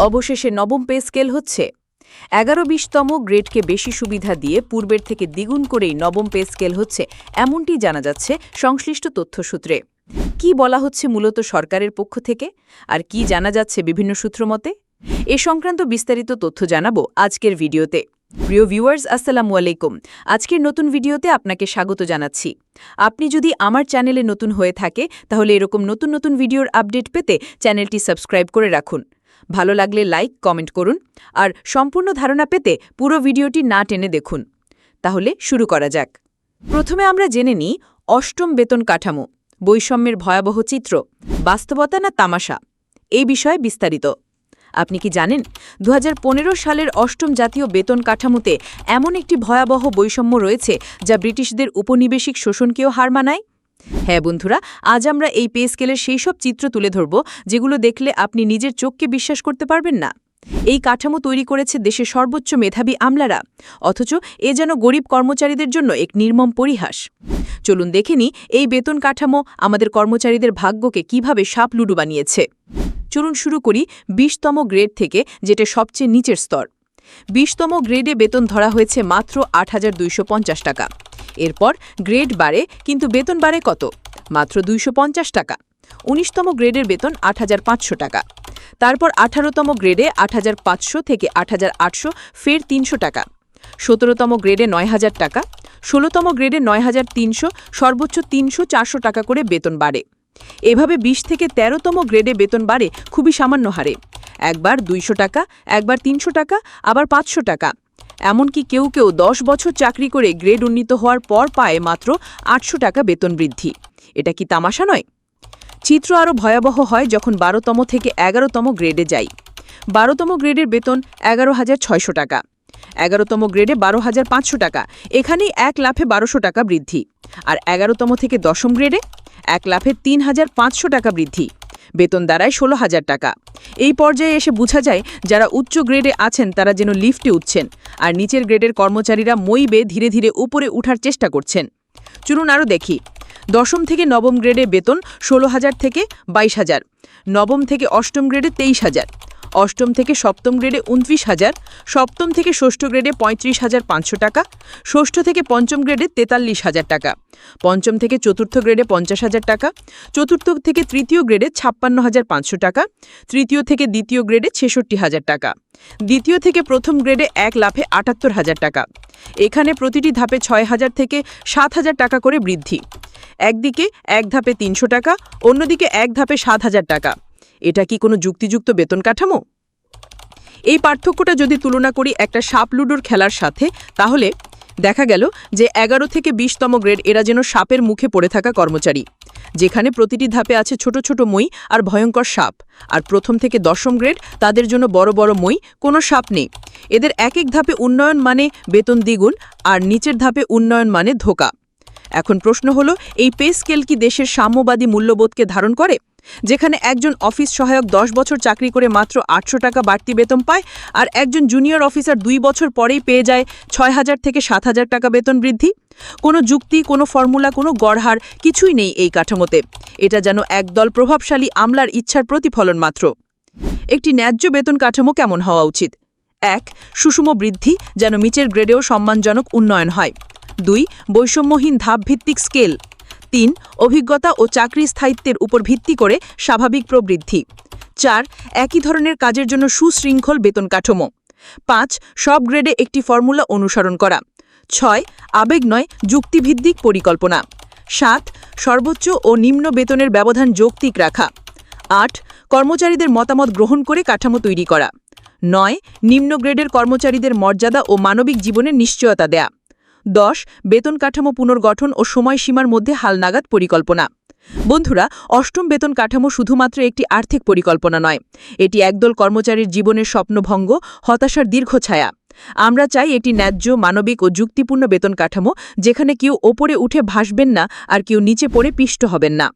অবশেষে নবম pay scale হচ্ছে। এগারো বিশতম গ্রেডকে বেশি সুবিধা দিয়ে পূর্বের থেকে দ্বিগুণ করেই নবম পে স্কেল হচ্ছে, এমনটি জানা যাচ্ছে সংশ্লিষ্ট তথ্যসূত্রে। কি বলা হচ্ছে মূলত সরকারের পক্ষ থেকে? আর কি জানা যাচ্ছে বিভিন্ন সূত্র মতে? এ সংক্রান্ত বিস্তারিত তথ্য জানাব আজকের ভিডিওতে। প্রিয় ভিউয়ার্স, আসসালামু আলাইকুম। আজকের নতুন ভিডিওতে আপনাকে স্বাগত জানাচ্ছি। আপনি যদি আমার চ্যানেলে নতুন হয়ে থাকে, তাহলে এরকম নতুন নতুন ভিডিওর আপডেট পেতে চ্যানেলটি সাবস্ক্রাইব করে রাখুন। ভালো লাগলে লাইক কমেন্ট করুন, আর সম্পূর্ণ ধারণা পেতে পুরো ভিডিওটি না টেনে দেখুন। তাহলে শুরু করা যাক। প্রথমে আমরা জেনে নিই অষ্টম বেতন কাঠামো, বৈষম্যের ভয়াবহ চিত্র, বাস্তবতা না তামাশা? এই বিষয়ে বিস্তারিত। আপনি কি জানেন দু হাজার পনেরো সালের অষ্টম জাতীয় বেতন কাঠামোতে এমন একটি ভয়াবহ বৈষম্য রয়েছে যা ব্রিটিশদের উপনিবেশিক শোষণকেও হার মানায়? হ্যাঁ বন্ধুরা, আজ আমরা এই পে স্কেলের সেই সব চিত্র তুলে ধরব, যেগুলো দেখলে আপনি নিজের চোখকে বিশ্বাস করতে পারবেন না। এই কাঠামো তৈরি করেছে দেশের সর্বোচ্চ মেধাবী আমলারা, অথচ এ যেন গরিব কর্মচারীদের জন্য এক নির্মম পরিহাস। চলুন দেখে নি এই বেতন কাঠামো আমাদের কর্মচারীদের ভাগ্যকে কীভাবে সাপলুডু বানিয়েছে। চলুন শুরু করি বিশতম গ্রেড থেকে, যেটা সবচেয়ে নিচের স্তর। বিশতম গ্রেডে বেতন ধরা হয়েছে মাত্র আট হাজার দুইশ পঞ্চাশ টাকা। এরপর গ্রেড বাড়ে কিন্তু বেতন বাড়ে কত? মাত্র দুইশো পঞ্চাশ টাকা। উনিশতম গ্রেডের বেতন আট হাজার পাঁচশো টাকা। তারপর আঠারোতম গ্রেডে আট হাজার পাঁচশো থেকে আট হাজার আটশো ফের তিনশো টাকা। সতেরোতম গ্রেডে নয় হাজার টাকা। ষোলোতম গ্রেডে নয় হাজার তিনশো, সর্বোচ্চ তিনশো চারশো টাকা করে বেতন বাড়ে। এভাবে ২০ থেকে ১৩তম গ্রেডে বেতন বাড়ে খুবই সামান্য হারে। একবার দুইশো টাকা, একবার তিনশো টাকা, আবার পাঁচশো টাকা। এমনকি কেউ কেউ দশ বছর চাকরি করে গ্রেড উন্নীত হওয়ার পর পায় মাত্র আটশো টাকা বেতন বৃদ্ধি। এটা কি তামাশা নয়? চিত্র আরও ভয়াবহ হয় যখন বারোতম থেকে এগারোতম গ্রেডে যাই। বারোতম গ্রেডের বেতন এগারো হাজার ছয়শো টাকা। এগারোতম গ্রেডে বারো হাজার পাঁচশো টাকা। এখানেই এক লাফে বারোশো টাকা বৃদ্ধি। আর এগারোতম থেকে দশম গ্রেডে এক লাফে তিন হাজার পাঁচশো টাকা বৃদ্ধি। বেতন দাঁড়ায় ষোলো হাজার টাকা। এই পর্যায়ে এসে বোঝা যায়, যারা উচ্চ গ্রেডে আছেন, তারা যেন লিফটে উঠছেন, আর নিচের গ্রেডের কর্মচারীরা মই ধীরে ধীরে উপরে উঠার চেষ্টা করছেন। চলুন আরও দেখি। দশম থেকে নবম গ্রেডে বেতন ষোলো হাজার থেকে বাইশ হাজার, নবম থেকে অষ্টম গ্রেডে তেইশ হাজার। অষ্টম থেকে সপ্তম গ্রেডে উনত্রিশ হাজার, সপ্তম থেকে ষষ্ঠ গ্রেডে পঁয়ত্রিশ হাজার পাঁচশো টাকা, ষষ্ঠ থেকে পঞ্চম গ্রেডে তেতাল্লিশ হাজার টাকা, পঞ্চম থেকে চতুর্থ গ্রেডে পঞ্চাশ হাজার টাকা, চতুর্থ থেকে তৃতীয় গ্রেডে ছাপ্পান্ন হাজার পাঁচশো টাকা, তৃতীয় থেকে দ্বিতীয় গ্রেডে ছেষট্টি হাজার টাকা, দ্বিতীয় থেকে প্রথম গ্রেডে এক লাফে আটাত্তর হাজার টাকা। এখানে প্রতিটি ধাপে ছয় হাজার থেকে সাত হাজার টাকা করে বৃদ্ধি। একদিকে এক ধাপে তিনশো টাকা, অন্যদিকে এক ধাপে সাত হাজার টাকা। এটা কি কোনো যুক্তিযুক্ত বেতন কাঠামো? এই পার্থক্যটা যদি তুলনা করি একটা সাপ লুডোর খেলার সাথে, তাহলে দেখা গেল যে এগারো থেকে বিশতম গ্রেড এরা যেন সাপের মুখে পড়ে থাকা কর্মচারী, যেখানে প্রতিটি ধাপে আছে ছোট ছোট মই আর ভয়ঙ্কর সাপ, আর প্রথম থেকে দশম গ্রেড তাদের জন্য বড় বড় মই কোনো সাপ নেই। এদের এক এক ধাপে উন্নয়ন মানে বেতন দ্বিগুণ, আর নিচের ধাপে উন্নয়ন মানে ধোকা। এখন প্রশ্ন হলো, এই পে স্কেল কি দেশের সাম্যবাদী মূল্যবোধকে ধারণ করে? যেখানে একজন অফিস সহায়ক দশ বছর চাকরি করে মাত্র আটশো টাকা বাড়তি বেতন পায়, আর একজন জুনিয়র অফিসার দুই বছর পরেই পেয়ে যায় ছয় হাজার থেকে সাত হাজার টাকা বেতন বৃদ্ধি। কোনো যুক্তি, কোনো ফর্মুলা, কোনো গড়হার কিছুই নেই এই কাঠামোতে। এটা যেন একদল প্রভাবশালী আমলার ইচ্ছার প্রতিফলন মাত্র। একটি ন্যায্য বেতন কাঠামো কেমন হওয়া উচিত? এক, সুষম বৃদ্ধি যেন মিচের গ্রেডেও সম্মানজনক উন্নয়ন হয়। দুই, বৈষম্যহীন ধাপভিত্তিক স্কেল। তিন, অভিজ্ঞতা ও চাকরি স্থায়িত্বের উপর ভিত্তি করে স্বাভাবিক প্রবৃদ্ধি। চার, একই ধরনের কাজের জন্য সুশৃঙ্খল বেতন কাঠামো। পাঁচ, সব গ্রেডে একটি ফর্মুলা অনুসরণ করা। ছয়, আবেগ নয়, যুক্তিভিত্তিক পরিকল্পনা। সাত, সর্বোচ্চ ও নিম্ন বেতনের ব্যবধান যৌক্তিক রাখা। আট, কর্মচারীদের মতামত গ্রহণ করে কাঠামো তৈরি করা। নয়, নিম্ন গ্রেডের কর্মচারীদের মর্যাদা ও মানবিক জীবনের নিশ্চয়তা দেয়া। দশ, বেতন কাঠামো পুনর্গঠন ও সময়সীমার মধ্যে হালনাগাদ পরিকল্পনা। বন্ধুরা, অষ্টম বেতন কাঠামো শুধুমাত্র একটি আর্থিক পরিকল্পনা নয়। এটি একদল কর্মচারীর জীবনের স্বপ্নভঙ্গ, হতাশার দীর্ঘ ছায়া। আমরা চাই একটি ন্যায্য, মানবিক ও যুক্তিপূর্ণ বেতন কাঠামো, যেখানে কেউ ওপরে উঠে ভাসবেন না আর কেউ নিচে পড়ে পিষ্ট হবেন না।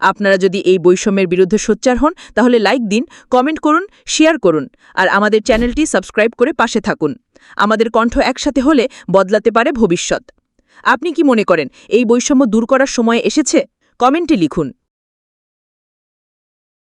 আপনারা যদি এই বৈষম্যের বিরুদ্ধে সোচ্চার হন, তাহলে লাইক দিন, কমেন্ট করুন, শেয়ার করুন, আর আমাদের চ্যানেলটি সাবস্ক্রাইব করে পাশে থাকুন। আমাদের কণ্ঠ একসাথে হলে বদলাতে পারে ভবিষ্যৎ। আপনি কি মনে করেন, এই বৈষম্য দূর করার সময় এসেছে? কমেন্টে লিখুন।